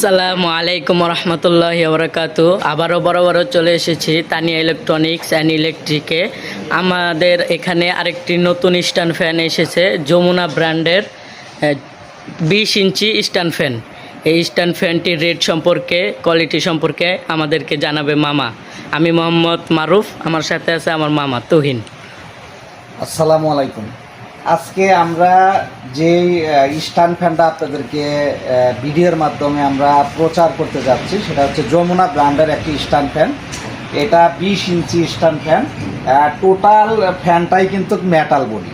আসসালামু আলাইকুম রহমতুল্লাহ বরকাত আবারও বড় বড় চলে এসেছি তানিয়া ইলেকট্রনিক্স অ্যান্ড ইলেকট্রিকে। আমাদের এখানে আরেকটি নতুন স্ট্যান্ড ফ্যান এসেছে, যমুনা ব্র্যান্ডের বিশ ইঞ্চি স্ট্যান্ড ফ্যান। এই স্ট্যান্ড ফ্যানটির রেট সম্পর্কে, কোয়ালিটি সম্পর্কে আমাদেরকে জানাবে মামা। আমি মোহাম্মদ মারুফ, আমার সাথে আছে আমার মামা তুহিন। আসসালামু আলাইকুম। আজকে আমরা যেই স্ট্যান্ড ফ্যানটা আপনাদেরকে ভিডিওর মাধ্যমে আমরা প্রচার করতে যাচ্ছি, সেটা হচ্ছে যমুনা ব্র্যান্ডের একটি স্ট্যান্ড ফ্যান। এটা বিশ ইঞ্চি স্ট্যান্ড ফ্যান। টোটাল ফ্যানটাই কিন্তু মেটাল বডি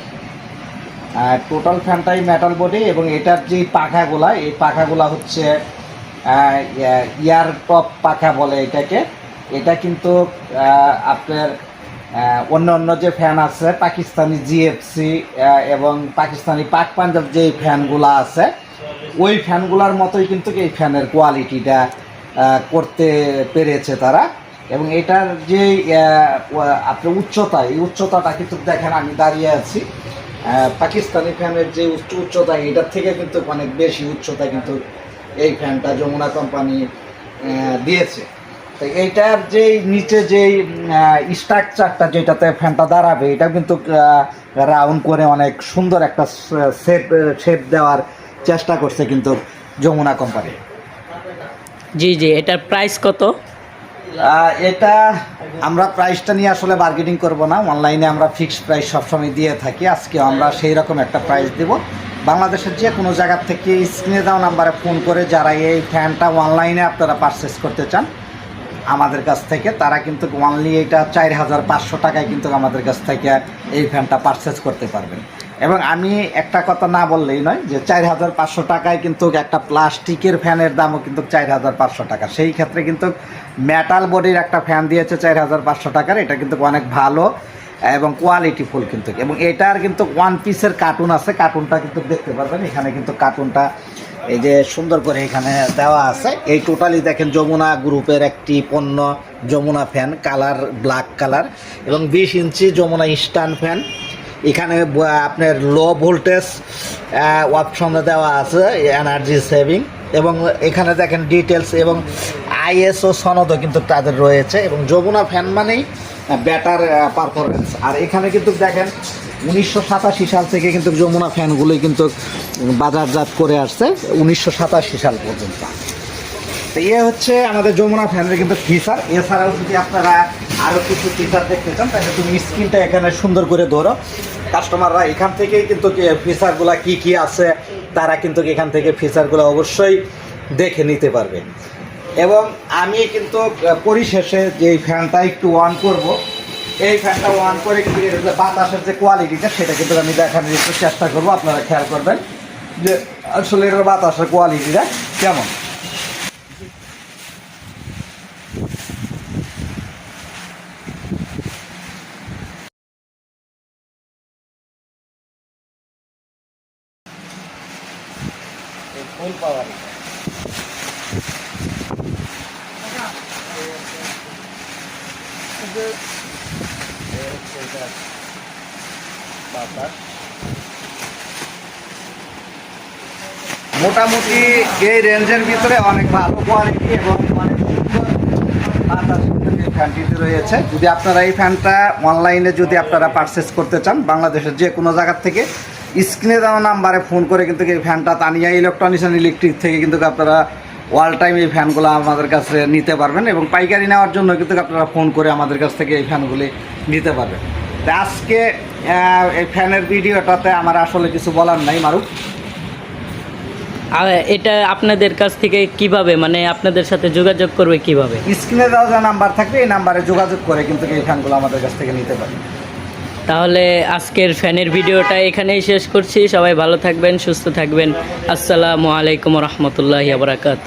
টোটাল ফ্যানটাই মেটাল বডি এবং এটার যে পাখাগুলা, এই পাখাগুলা হচ্ছে ইয়ার টপ পাখা বলে এটাকে। এটা কিন্তু আপনার অন্য অন্য যে ফ্যান আছে, পাকিস্তানি জিএফসি এবং পাকিস্তানি পাক পাঞ্জাব যে ফ্যানগুলো আছে, ওই ফ্যানগুলোর মতোই কিন্তু এই ফ্যানের কোয়ালিটিটা করতে পেরেছে তারা। এবং এটার যে আপনার উচ্চতা, এই উচ্চতাটা কিন্তু দেখেন আমি দাঁড়িয়ে আছি। পাকিস্তানি ফ্যানের যে উচ্চ, উচ্চতা, এটার থেকে কিন্তু অনেক বেশি উচ্চতা কিন্তু এই ফ্যানটা যমুনা কোম্পানি দিয়েছে। তো এইটার যে নিচে যে স্ট্রাকচারটা যেটাতে ফ্যানটা দাঁড়াবে এটা কিন্তু রাউন্ড করে অনেক সুন্দর একটা শেপ শেপ দেওয়ার চেষ্টা করছে কিন্তু যমুনা কোম্পানি জি জি এটার প্রাইস কত? এটা আমরা প্রাইসটা নিয়ে আসলে বার্গেনিং করব না। অনলাইনে আমরা ফিক্সড প্রাইস সবসময় দিয়ে থাকি। আজকে আমরা সেই রকম একটা প্রাইস দেব। বাংলাদেশের যে কোনো জায়গার থেকে স্ক্রিনে দেওয়া নাম্বারে ফোন করে যারা এই ফ্যানটা অনলাইনে আপনারা পারচেস করতে চান আমাদের কাছ থেকে, তারা কিন্তু অনলি এটা চার হাজার পাঁচশো টাকায় কিন্তু আমাদের কাছ থেকে এই ফ্যানটা পারচেস করতে পারবেন। এবং আমি একটা কথা না বললেই নয় যে চার হাজার পাঁচশো টাকায় কিন্তু একটা প্লাস্টিকের ফ্যানের দামও কিন্তু চার হাজার পাঁচশো টাকা। সেই ক্ষেত্রে কিন্তু মেটাল বডির একটা ফ্যান দিয়েছে চার হাজার পাঁচশো টাকার, এটা কিন্তু অনেক ভালো এবং কোয়ালিটিফুল কিন্তু। এবং এটার কিন্তু ওয়ান পিসের কার্টুন আছে কার্টুনটা কিন্তু দেখতে পারবেন। এখানে কিন্তু কার্টুনটা এই যে সুন্দর করে এখানে দেওয়া আছে। এই টোটালি দেখেন যমুনা গ্রুপের একটি পণ্য, Jamuna fan colour black colour এবং বিশ ইঞ্চি যমুনা স্ট্যান্ড ফ্যান এখানে আপনার লো ভোল্টেজ অপশনে দেওয়া আছে এনার্জি সেভিং এবং এখানে দেখেন ডিটেলস এবং আইএসও সনদও কিন্তু তাদের রয়েছে। এবং যমুনা ফ্যান মানেই ব্যাটার পারফরমেন্স আর এখানে কিন্তু দেখেন উনিশশো সাতাশি সাল থেকে কিন্তু যমুনা ফ্যানগুলোই কিন্তু বাজারজাত করে আসছে, উনিশশো সাতাশি সাল পর্যন্ত। তো ইয়ে হচ্ছে আমাদের যমুনা ফ্যানের কিন্তু ফিচার এছাড়াও যদি আপনারা আরও কিছু ফিচার দেখতে চান, তাহলে তুমি স্ক্রিনটা এখানে সুন্দর করে ধরো। কাস্টমাররা এখান থেকেই কিন্তু ফিচারগুলো কি কি আছে, তারা কিন্তু এখান থেকে ফিচারগুলো অবশ্যই দেখে নিতে পারবে। এবং আমি কিন্তু পরিশেষে যে ফ্যানটা একটু অন করব এই ফ্যানটা অন করে কিন্তু যে বাতাসের যে কোয়ালিটিটা সেটা কিন্তু আমি দেখানোর একটু চেষ্টা করব আপনারা খেয়াল করবেন। যে আসলে এটার বাতাসের কোয়ালিটিটা কেমন? ফুল পাওয়ার মোটামুটি এই রেঞ্জের ভিতরে অনেক ভালো কোয়ালিটি এবং অনেক ফ্যানটিতে রয়েছে। যদি আপনারা এই ফ্যানটা অনলাইনে যদি আপনারা পারচেস করতে চান, বাংলাদেশের যে কোনো জায়গার থেকে স্ক্রিনে দেওয়া নাম্বারে ফোন করে কিন্তু এই ফ্যানটা তানিয়া ইলেকট্রনিক্স ইলেকট্রিক থেকে কিন্তু আপনারা অল টাইম এই ফ্যানগুলো আমাদের কাছে নিতে পারবেন এবং পাইকারি নেওয়ার জন্য কিন্তু আপনারা ফোন করে আমাদের কাছ থেকে এই ফ্যানগুলি নিতে পারবেন। তা আজকে এই ফ্যানের ভিডিওটাতে আমার আসলে কিছু বলার নাই মারুফ। আর এটা আপনাদের কাছ থেকে কীভাবে মানে আপনাদের সাথে যোগাযোগ করবে কীভাবে? স্ক্রিনে দেওয়া যে নাম্বার থাকবে এই নাম্বারে যোগাযোগ করে কিন্তু এই ফ্যানগুলো আমাদের কাছ থেকে নিতে পারেন তাহলে আজকের ফ্যানের ভিডিওটা এখানেই শেষ করছি। সবাই ভালো থাকবেন সুস্থ থাকবেন। আসসালামু আলাইকুম রহমতুল্লাহ বারাকাত